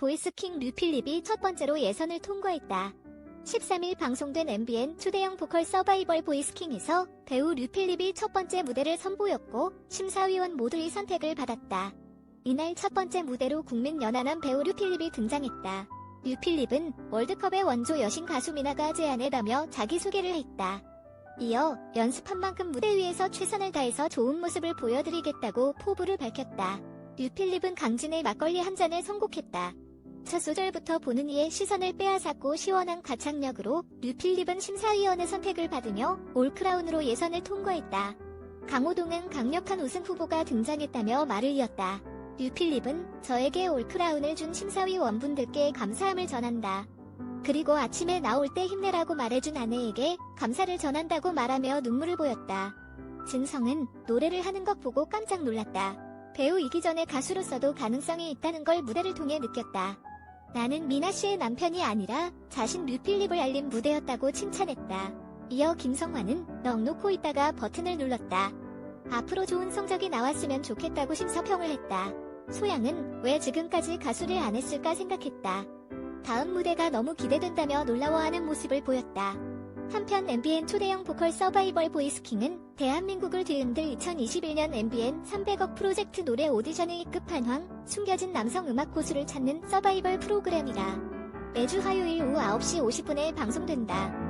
보이스킹 류필립이 첫 번째로 예선을 통과했다. 13일 방송된 MBN 초대형 보컬 서바이벌 보이스킹에서 배우 류필립이 첫 번째 무대를 선보였고 심사위원 모두의 선택을 받았다. 이날 첫 번째 무대로 국민연한한 배우 류필립이 등장했다. 류필립은 월드컵의 원조 여신 가수 미나가 제안했다며 자기소개를 했다. 이어 연습한 만큼 무대 위에서 최선을 다해서 좋은 모습을 보여드리겠다고 포부를 밝혔다. 류필립은 강진의 막걸리 한 잔을 선곡했다. 첫 소절부터 보는 이의 시선을 빼앗았고 시원한 가창력으로 류필립은 심사위원의 선택을 받으며 올크라운으로 예선을 통과했다. 강호동은 강력한 우승 후보가 등장했다며 말을 이었다. 류필립은 저에게 올크라운을 준 심사위 원분들께 감사함을 전한다. 그리고 아침에 나올 때 힘내라고 말해준 아내에게 감사를 전한다고 말하며 눈물을 보였다. 진성은 노래를 하는 것 보고 깜짝 놀랐다. 배우이기 전에 가수로서도 가능성이 있다는 걸 무대를 통해 느꼈다. 나는 미나 씨의 남편이 아니라 자신 류필립을 알린 무대였다고 칭찬했다. 이어 김성환은 넋 놓고 있다가 버튼을 눌렀다. 앞으로 좋은 성적이 나왔으면 좋겠다고 심사평을 했다. 소양은 왜 지금까지 가수를 안 했을까 생각했다. 다음 무대가 너무 기대된다며 놀라워하는 모습을 보였다. 한편 MBN 초대형 보컬 서바이벌 보이스킹은 대한민국을 뒤흔들 2021년 MBN 300억 프로젝트 노래 오디션의 끝판왕, 숨겨진 남성 음악 고수를 찾는 서바이벌 프로그램이다. 매주 화요일 오후 9시 50분에 방송된다.